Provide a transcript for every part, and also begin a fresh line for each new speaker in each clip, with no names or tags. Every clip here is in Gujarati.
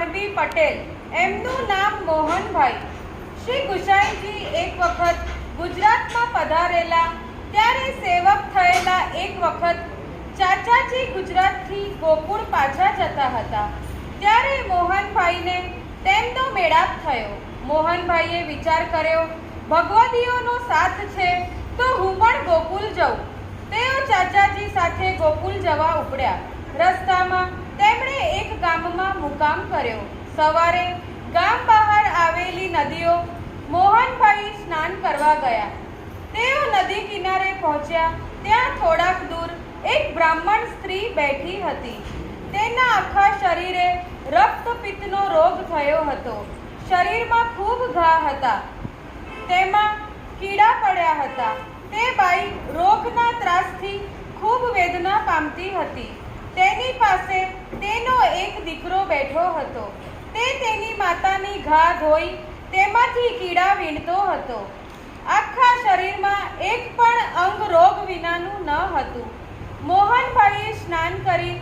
માણબી પટેલ. એમનું નામ મોહનભાઈ. શ્રી ગુસાઈજી એક વખત ગુજરાતમાં પધારેલા, ત્યારે સેવક થયેલા એક વખત ચાચાજી ગુજરાતથી ગોકુળ પાછા જતા હતા. ત્યારે મોહનભાઈને તેમનો મેળાપ થયો. મોહનભાઈએ વિચાર કર્યો, ભગવદીઓનો સાથ છે, તો હું પણ ગોકુલ જઉં. તેઓ ચાચાજી સાથે ગોકુલ જવા ઉપડ્યા. રસ્તામાં ગામમાં મુકામ કર્યો. સવારે ગામ બહાર આવેલી નદીઓ મોહનભાઈ સ્નાન કરવા ગયા. તેઓ નદી કિનારે પહોંચ્યા. ત્યાં થોડાક દૂર એક બ્રાહ્મણ સ્ત્રી બેઠી હતી. તેના આખા શરીરે રક્તપિત્તનો રોગ થયો હતો. શરીરમાં ખૂબ ઘા હતા. તેમાં કીડા પડ્યા હતા. તે બાઈ રોગના ત્રાસથી ખૂબ વેદના પામતી હતી. તેની પાસે તેનો એક દીકરો બેઠો હતો. તે તેની માતાની ઘા ધોઈ તેમાંથી કીડા વીણતો હતો. આખા શરીરમાં એક પણ અંગ રોગ વિનાનું ન હતું. મોહનભાઈએ સ્નાન કરી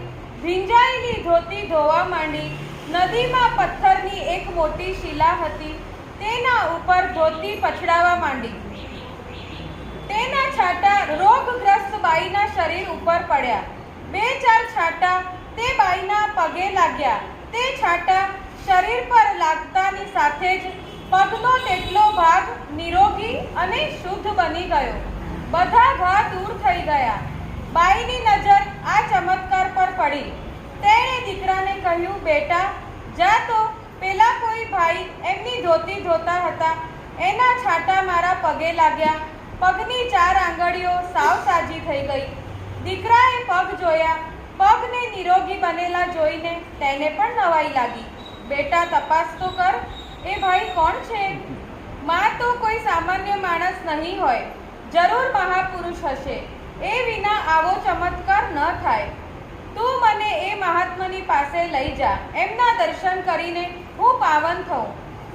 ભીંજાયેલી ધોતી ધોવા માંડી. નદીમાં પથ્થરની એક મોટી શિલા હતી. તેના ઉપર ધોતી પછડાવા માંડી. તેના છાંટા રોગગ્રસ્ત બાઈના શરીર ઉપર પડ્યા. બે ચાર છાંટા તે બાઈના પગે લાગ્યા. તે છાંટા શરીર પર લાગતાની સાથે જ પગનો તેટલો ભાગ નિરોગી અને શુદ્ધ બની ગયો. બધા ઘા દૂર થઈ ગયા. બાઈની નજર આ ચમત્કાર પર પડી. તેણે દીકરાને કહ્યું, બેટા, જા તો. પેલા કોઈ ભાઈ એમની ધોતી ધોતા હતા. એના છાંટા મારા પગે લાગ્યા. પગની ચાર આંગળીઓ સાવ સાજી થઈ ગઈ. દીકરાએ પગ જોયા. પગને નિરોગી બનેલા જોઈને તેને પણ નવાઈ લાગી. બેટા, તપાસ તો કર, એ ભાઈ કોણ છે? માં તો કોઈ સામાન્ય માણસ નહીં હોય. જરૂર મહાપુરુષ હશે. એ વિના આવો ચમત્કાર ન થાય. તું મને એ મહાત્માની પાસે લઈ જા. એમના દર્શન કરીને હું પાવન થઉં.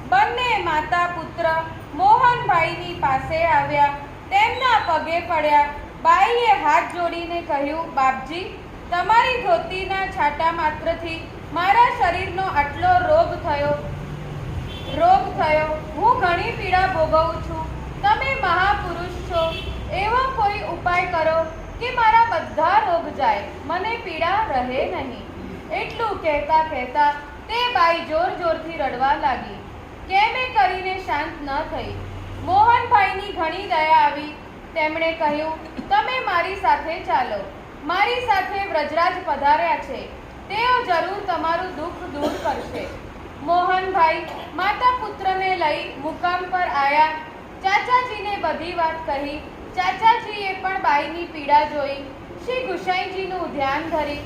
બંને માતા પુત્ર મોહનભાઈની પાસે આવ્યા. તેમના પગે પડ્યા. બાઈએ હાથ જોડીને કહ્યું, બાપજી તમારી ધોતીના છાંટા માત્રથી મારા શરીરનો આટલો રોગ થયો. રોગ થયો. હું ઘણી પીડા ભોગવું છું. તમે મહાપુરુષ છો. એવો કોઈ ઉપાય કરો કે મારા બધા રોગ જાય. મને પીડા રહે નહીં. એટલું કહેતા કહેતા તે બાઈ જોર જોરથી રડવા લાગી. કેમે કરીને શાંત ન થઈ. મોહનભાઈની ઘણી દયા આવી. તેમણે કહ્યું, તમે મારી સાથે ચાલો. મારી સાથે વ્રજરાજ પધાર્યા છે. તેઓ જરૂર તમારું દુઃખ દૂર કરશે. મોહનભાઈ માતા પુત્રને લઈ મુકામ પર આવ્યા ચાચાજીને બધી વાત કહી. ચાચાજીએ પણ બાઈની પીડા જોઈ. શ્રી ગુસાઈજીનું ધ્યાન ધરી.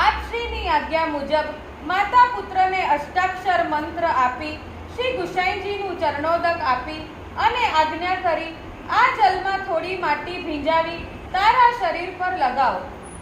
આપશ્રીની આજ્ઞા મુજબ માતા પુત્રને અષ્ટાક્ષર મંત્ર આપી, શ્રી ગુસાઈજીનું ચરણોદક આપી અને આજ્ઞા કરી, આ જલમાં થોડી માટી ભીંજાવી તારા શરીર પર લગાવ.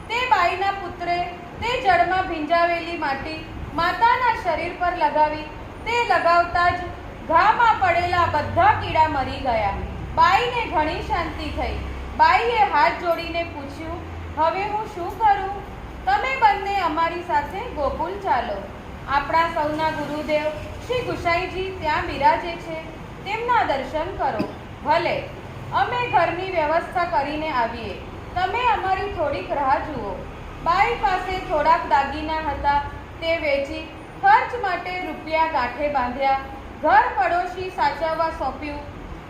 તે બાઈના પુત્રે તે જળમાં ભીંજાવેલી માટી માતાના શરીર પર લગાવી, તે લગાવતા જ ઘામાં પડેલા બધા કીડા મરી ગયા. બાઈને ઘણી શાંતિ થઈ. બાઈએ હાથ જોડીને પૂછ્યું, હવે હું શું કરું? તમે બંને અમારી સાથે ગોકુલ ચાલો. આપણા સૌના ગુરુદેવ શ્રી ગુસાઈજી ત્યાં બિરાજે છે. તેમના દર્શન કરો. ભલે. અમે ઘરની વ્યવસ્થા કરીને આવીએ. તમે અમારી થોડીક રાહ જુઓ. બાઈ પાસે થોડાક દાગીના હતા, તે વેચી ખર્ચ માટે રૂપિયા ગાંઠે બાંધ્યા. ઘર પડોશી સાચવવા સોંપ્યું.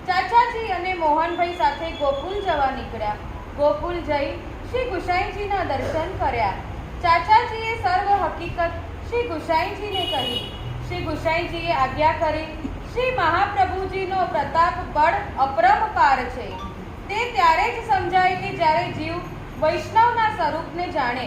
ચાચાજી અને મોહનભાઈ સાથે ગોકુલ જવા નીકળ્યા. ગોકુલ જઈ શ્રી ગુસાઈજીના દર્શન કર્યા. ચાચાજીએ સર્વ હકીકત શ્રી ગુસાઈજીને કહી. શ્રી ગુસાઈજીએ આજ્ઞા કરી શ્રી મહાપ્રભુજીનો પ્રતાપ બળ અપરંપાર છે. તે ત્યારે જ સમજાય કે જ્યારે જીવ વૈષ્ણવના સ્વરૂપને જાણે,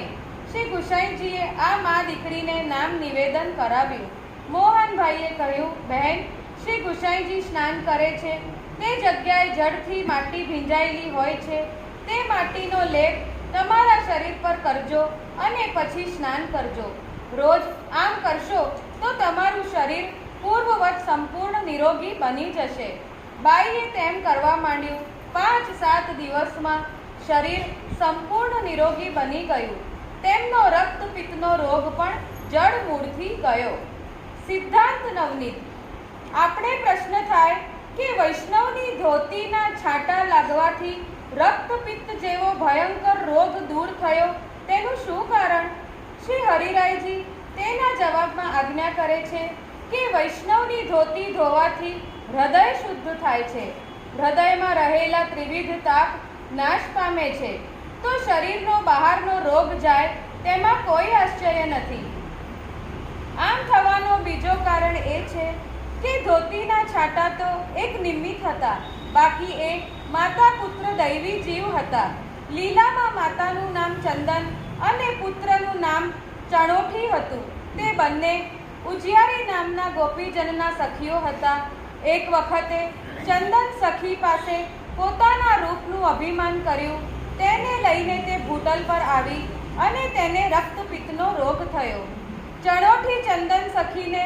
શ્રી ગુસાઈજીએ આ મા દીકરીને નામ નિવેદન કરાવ્યું. મોહનભાઈએ કહ્યું, બહેન, શ્રી ગુસાઈજી સ્નાન કરે છે. તે જગ્યાએ જળથી માટી ભીંજાયેલી હોય છે. તે માટીનો લેપ તમારા શરીર પર કરજો અને પછી સ્નાન કરજો. રોજ આમ કરશો તો તમારું શરીર પૂર્વવત સંપૂર્ણ નિરોગી બની જશે. બાઈએ તેમ કરવા માંડ્યું, પાંચ સાત દિવસમાં શરીર સંપૂર્ણ નિરોગી બની ગયું. તેમનો રક્તપિત્તનો રોગ પણ જડ મૂળથી ગયો. સિદ્ધાંત નવનીત, આપણે પ્રશ્ન થાય કે વૈષ્ણવની ધોતીના છાંટા લાગવાથી રક્તપિત્ત જેવો ભયંકર રોગ દૂર થયો, તેનું શું કારણ? શ્રી હરિરાયજી તેના જવાબમાં આજ્ઞા કરે છે કે વૈષ્ણવની ધોતી ધોવાથી હૃદય શુદ્ધ થાય છે. હૃદયમાં રહેલા ત્રિવિધ તાપ નાશ પામે છે. તો શરીરનો બહારનો રોગ જાય તેમાં કોઈ આશ્ચર્ય નથી. આમ થવાનો બીજો કારણ એ છે કે ધોતીના છાંટા તો એક નિમિત્ત હતા. બાકી એ માતા પુત્ર દૈવી જીવ હતા. લીલામાં માતાનું નામ ચંદન અને પુત્રનું નામ ચણોઠી હતું. તે બંને ઉજિયારી નામના ગોપીજનના સખીઓ હતા. એક વખતે ચંદન સખી પાસે પોતાના રૂપનું અભિમાન કર્યું. તેને લઈને તે ભૂતલ પર આવી અને તેને રક્તપિત્તનો રોગ થયો. ચણોઠી ચંદન સખીને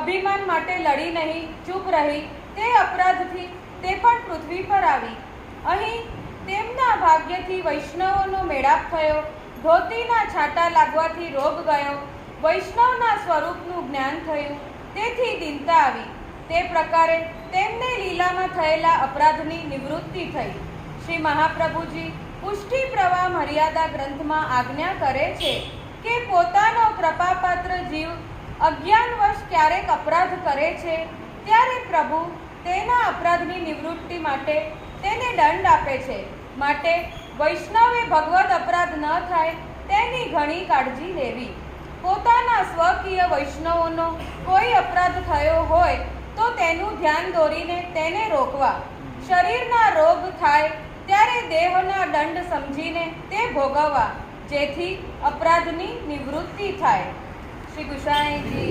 અભિમાન માટે લડી નહીં, ચૂપ રહી. તે અપરાધથી તે પણ પૃથ્વી પર આવી. અહીં તેમના ભાગ્યથી વૈષ્ણવોનો મેળાપ થયો. ધોતીના છાંટા લાગવાથી રોગ ગયો. વૈષ્ણવના સ્વરૂપનું જ્ઞાન થયું. તેથી દિનતા આવી. તે પ્રકારે તેમને લીલામાં થયેલા અપરાધની નિવૃત્તિ થઈ. શ્રી મહાપ્રભુજી પુષ્ટિ પ્રવાહ મર્યાદા ગ્રંથમાં આજ્ઞા કરે છે કે પોતાનો કૃપાપાત્ર જીવ અજ્ઞાનવશ ક્યારેક અપરાધ કરે છે, ત્યારે પ્રભુ તેના અપરાધની નિવૃત્તિ માટે તેને દંડ આપે છે. માટે વૈષ્ણવે ભગવદ અપરાધ ન થાય તેની ઘણી કાળજી લેવી. પોતાના સ્વકીય વૈષ્ણવોનો કોઈ અપરાધ થયો હોય તો તેનું ધ્યાન દોરીને તેને રોકવા. શરીરના રોગ થાય ત્યારે દેહના દંડ સમજીને તે ભોગવવા, જેથી અપરાધની નિવૃત્તિ થાય. શ્રી ગુસાઈજી